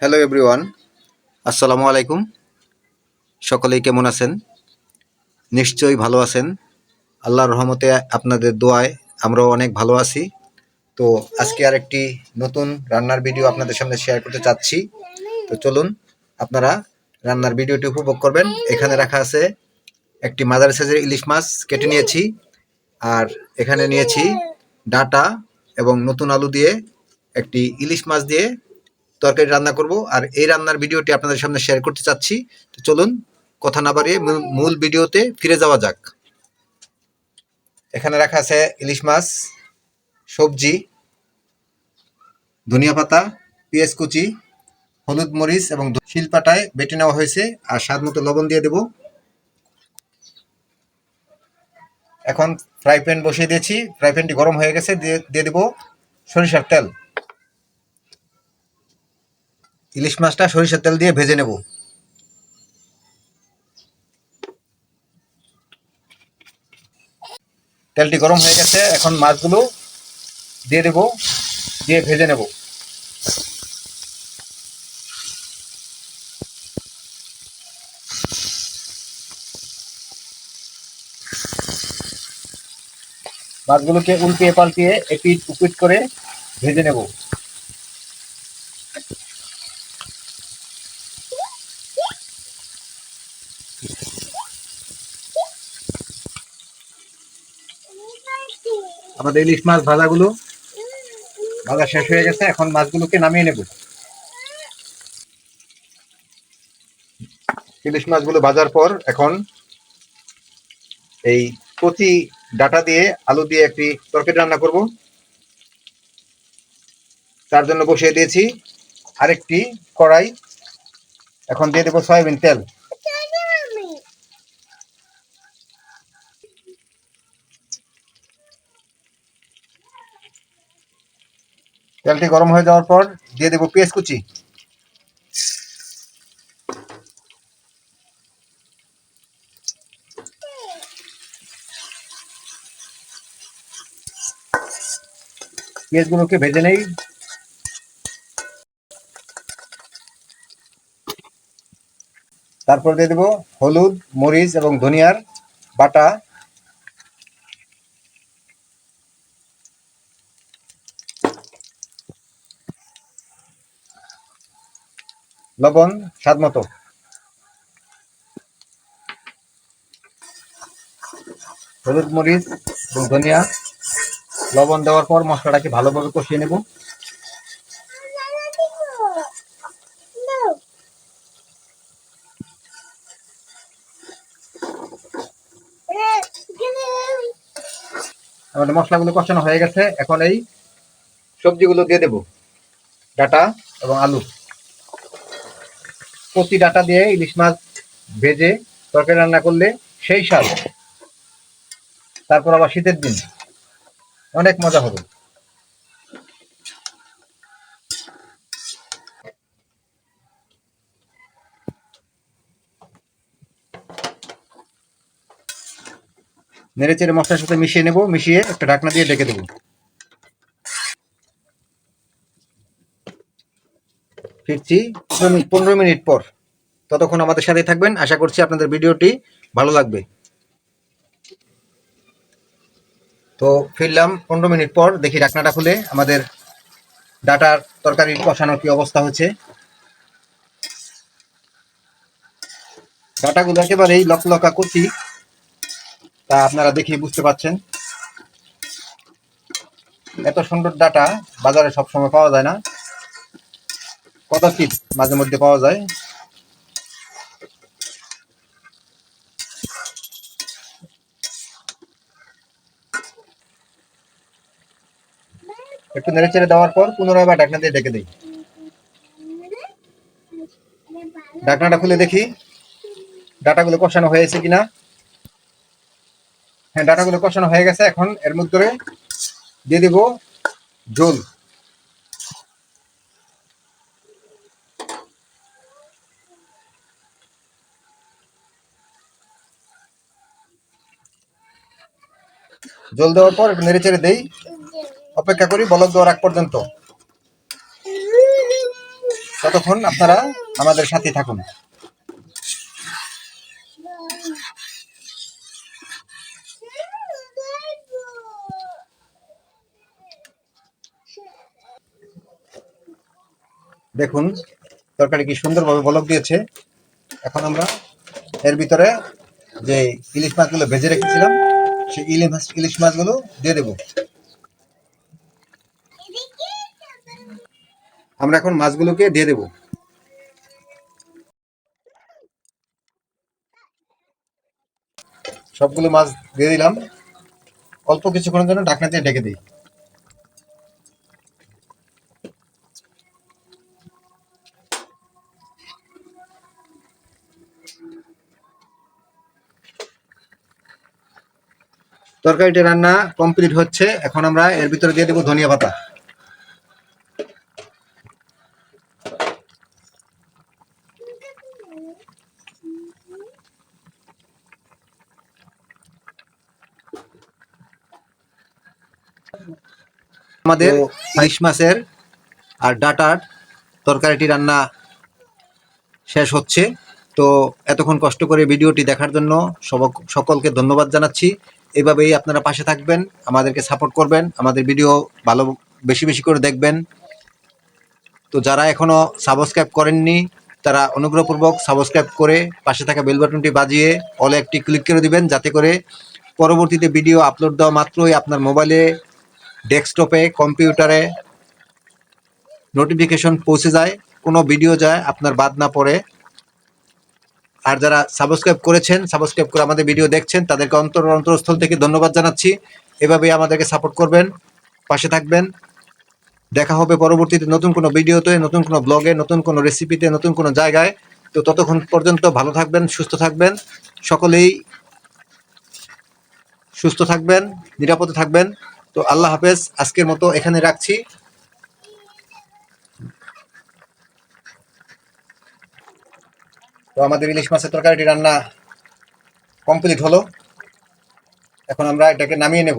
Hello everyone আসসালামু আলাইকুম সকলেই কেমন আছেন? নিশ্চয়ই ভালো আছেন। আল্লাহর রহমতে আপনাদের দোয়ায় আমরাও অনেক ভালো আছি। তো আজকে আর একটি নতুন রান্নার ভিডিও আপনাদের সামনে শেয়ার করতে চাচ্ছি। তো চলুন, আপনারা রান্নার ভিডিওটি উপভোগ করবেন। এখানে রাখা আছে একটি মাদার সাইজের ইলিশ মাছ কেটে নিয়েছি। আর এখানে নিয়েছি ডাটা এবং নতুন আলু দিয়ে একটি ইলিশ মাছ দিয়ে তরকারি রান্না করব। আর এই রান্নার ভিডিওটি আপনাদের সামনে শেয়ার করতে চাচ্ছি। তো চলুন, কথা না বাড়িয়ে মূল- ভিডিওতে ফিরে যাওয়া যাক। এখানে রাখা আছে ইলিশ মাছ, সবজি, ধনিয়া পাতা, পেঁয়াজ কুচি, হলুদ মরিচ এবং শিলপাটায় বেটে নেওয়া হয়েছে। আর স্বাদ মতো লবণ দিয়ে দেব। এখন ফ্রাই প্যান বসিয়ে দিয়েছি। ফ্রাই প্যানটি গরম হয়ে গেছে দিয়ে দেবো সরিষার তেল। ইলিশ মাছটা সরিষার তেল দিয়ে ভেজে নেব। তেলটি গরম হয়ে গেছে, এখন মাছগুলো দিয়ে দেব, দিয়ে ভেজে নেব। মাছগুলোকে উল্টিয়ে পাল্টিয়ে এপিট উপিট করে ভেজে নেব। আমাদের ইলিশ মাছ ভাজাগুলো ভাজা শেষ হয়ে গেছে, এখন মাছগুলোকে নামিয়ে নেব। ইলিশ মাছগুলো ভাজার পর এখন এই কচি ডাটা দিয়ে আলু দিয়ে একটি তরকারি রান্না করব। তার জন্য বসিয়ে দিয়েছি আরেকটি কড়াই। এখন দিয়ে দেবো সয়াবিন তেল। তেলটি গরম হয়ে যাওয়ার পর দিয়ে দেবো পেঁয়াজ কুচি। পেঁয়াজগুলোকে ভেজে নেই। তারপর দিয়ে দেবো হলুদ, মরিচ এবং ধনিয়ার বাটা। লবণ, স্বাদ মতো। হলুদ মরিচ, এবং ধনিয়া। লবণ দেওয়ার পর মশলাটাকে ভালোভাবে কষিয়ে নেব। আমাদের মশলাগুলো কষানো হয়ে গেছে। এখন এই সবজিগুলো দিয়ে দেব। ডাটা এবং আলু। প্রতি ডাটা দিয়ে ইলিশ মাছ ভেজে তরকারি রান্না করলে সেই স্বাদ। তারপর আবার শীতের দিন। অনেক মজা হবে। নেড়ে চেড়ে মশলার সাথে মিশিয়ে নেব, মিশিয়ে একটা ঢাকনা দিয়ে ডেকে দেবো। ফিরছি পনেরো মিনিট- পর। ততক্ষণ আমাদের সাথে থাকবেন। আশা করছি আপনাদের ভিডিওটি ভালো লাগবে। তো ফিরলাম পনেরো মিনিট পর। দেখি ডাকনাটা খুলে আমাদের ডাটার তরকারি কষানোর কি অবস্থা হচ্ছে। ডাটাগুলো একেবারেই লকলকা করছি তা আপনারা দেখে বুঝতে পাচ্ছেন এত সুন্দর ডাটা বাজারে সবসময় পাওয়া যায় না। কদাচিৎ মাঝে মধ্যে পাওয়া যায়? একটু নেড়ে চেড়ে দেওয়ার পর পুনরায় আবার ঢাকনা দিয়ে ঢেকে দিই। ঢাকনাটা খুলে দেখি। ডাটাগুলো কষানো হয়েছে কিনা? হ্যাঁ ডাটাগুলো কষানো হয়ে গেছে। এখন এর মধ্যে দিয়ে দিব জল। জল দেওয়ার পর একটু নেড়ে চেড়ে দেই। অপেক্ষা করি বলক দেওয়ার আগ পর্যন্ত। ততক্ষণ আপনারা আমাদের সাথে থাকুন। দেখুন, তরকারি কি সুন্দরভাবে বলক দিয়েছে। এখন আমরা এর ভিতরে যে ইলিশ মাছগুলো ভেজে রেখেছিলাম সেই ইলিশ ইলিশ মাছগুলো দিয়ে দেবো। আমরা এখন মাছগুলোকে দিয়ে দেবো। সবগুলো মাছ দিয়ে দিলাম। অল্প কিছুক্ষণের জন্য ঢাকনা দিয়ে ঢেকে দিই। তরকারিটা রান্না কমপ্লিট হচ্ছে। এখন আমরা এর ভিতরে দিয়ে দেবো ধনিয়া পাতা। আমাদের ইলিশ মাছের আর ডাটার তরকারিটি রান্না শেষ হচ্ছে। তো এতক্ষণ কষ্ট করে ভিডিওটি দেখার জন্য সকলকে ধন্যবাদ জানাচ্ছি। এভাবেই আপনারা পাশে থাকবেন, আমাদেরকে সাপোর্ট করবেন, আমাদের ভিডিও ভালো, বেশি বেশি করে দেখবেন। তো যারা এখনও সাবস্ক্রাইব করেননি, তারা অনুগ্রহপূর্বক সাবস্ক্রাইব করে পাশে থাকা বেল বাটনটি বাজিয়ে অল একটি ক্লিক করে দিবেন, যাতে করে পরবর্তীতে ভিডিও আপলোড দেওয়া মাত্রই আপনার মোবাইলে ডেস্কটপে কম্পিউটারে নোটিফিকেশন পৌঁছে যায়, কোনো ভিডিও যায় আপনার বাদ না পড়ে। আর যারা সাবস্ক্রাইব করেছেন সাবস্ক্রাইব করে আমাদের ভিডিও দেখছেন, তাদেরকে অন্তর অন্তরস্থল থেকে ধন্যবাদ জানাচ্ছি। এভাবে আমাদেরকে সাপোর্ট করবেন, পাশে থাকবেন। দেখা হবে পরবর্তীতে নতুন কোনো ভিডিওতে নতুন কোনো ব্লগে নতুন কোনো রেসিপিতে নতুন কোনো জায়গায়। তো ততক্ষণ পর্যন্ত ভালো থাকবেন, সুস্থ থাকবেন। সকলেই সুস্থ থাকবেন, নিরাপদে থাকবেন। তো আল্লাহ হাফেজ, আজকের মতো এখানে রাখছি। তো আমাদের ইলিশ মাছের তরকারিটি রান্না কমপ্লিট হলো। এখন আমরা এটাকে নামিয়ে নেব।